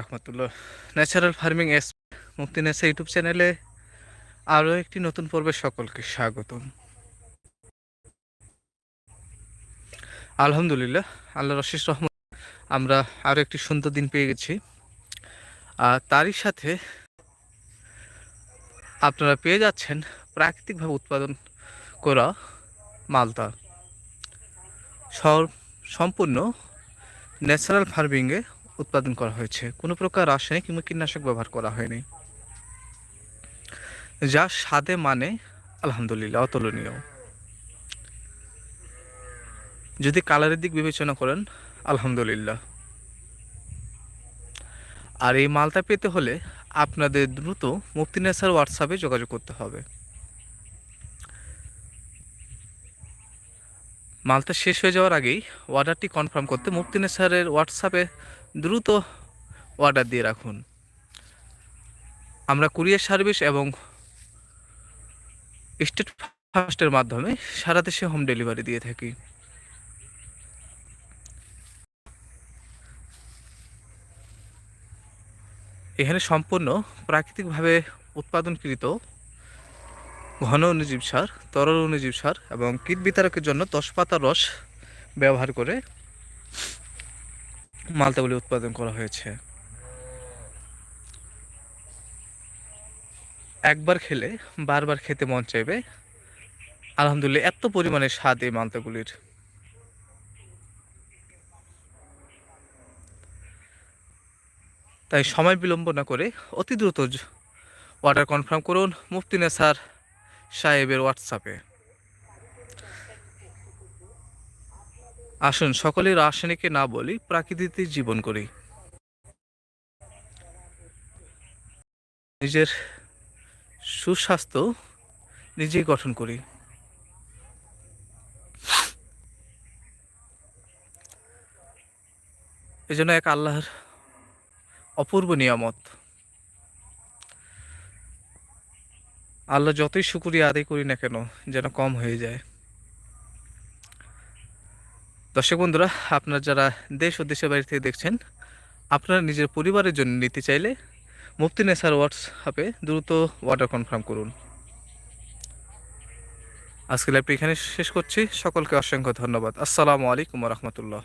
রহমতুল্লাহ। Natural farming S মুক্তি Nessa YouTube চ্যানেলে আরও একটি নতুন পর্বে সকলকে স্বাগতম। আলহামদুলিল্লাহ আল্লাহ অশেষ রহমত আমরা আরও একটি সুন্দর দিন পেয়ে গেছি। আর তারই সাথে আপনারা পেয়ে যাচ্ছেন প্রাকৃতিকভাবে উৎপাদন করা মালতা সম্পূর্ণ ন্যাচারাল ফার্মিংয়ে উৎপাদন করা হয়েছে। কোনো প্রকার রাসায়নিক কিংবা কীটনাশক ব্যবহার করা হয়নি। যা স্বাদে মানে আলহামদুলিল্লাহ অতুলনীয়। যদি কালারের দিক বিবেচনা করেন, আলহামদুলিল্লাহ। আর এই মালটা পেতে হলে আপনাদের দ্রুত মুফতিনেসার হোয়াটসঅ্যাপে যোগাযোগ করতে হবে। মালটা শেষ হয়ে যাওয়ার আগেই অর্ডারটি কনফার্ম করতে মুফতিনেসারের হোয়াটসঅ্যাপে দ্রুত অর্ডার দিয়ে রাখুন। আমরা কুরিয়ার সার্ভিস এবং স্টেট ফাস্টের মাধ্যমে সারা দেশে হোম ডেলিভারি দিয়ে থাকি। এখানে সম্পূর্ণ প্রাকৃতিকভাবে উৎপাদনকৃত ঘন অনুজীব সার, তরল অনুজীব সার এবং কীট বিতারকের জন্য দশ পাতা রস ব্যবহার করে মালতাগুলি উৎপাদন করা হয়েছে। একবার খেলে, বারবার খেতে মন চাইবে। আলহামদুলিল্লাহ, এত পরিমাণে স্বাদ এই মালতাগুলির। তাই সময় বিলম্ব না করে অতি দ্রুত অর্ডার কনফার্ম করুন মুফতি স্যার সাহেবের হোয়াটসঅ্যাপে আসুন, সকলে রাসায়নিকে না বলি প্রাকৃতিক জীবন করি। নিজের সুস্বাস্থ্য নিজেই গঠন করি। এজন্য এক আল্লাহর অপূর্ব নিয়ামত। আল্লাহ যতই শুকুরিয়া আদায় করি না কেন, যেন কম হয়ে যায়। দর্শক বন্ধুরা, আপনার যারা দেশ ও দেশের বাইরে থেকে দেখছেন, আপনারা নিজের পরিবারের জন্য নিতে চাইলে মুফতি নেসার হোয়াটসঅ্যাপে দ্রুত অর্ডার কনফার্ম করুন। আজকে লাইভটি এখানে শেষ করছি। সকলকে অসংখ্য ধন্যবাদ। আসসালামু আলাইকুম রহমতুল্লাহ।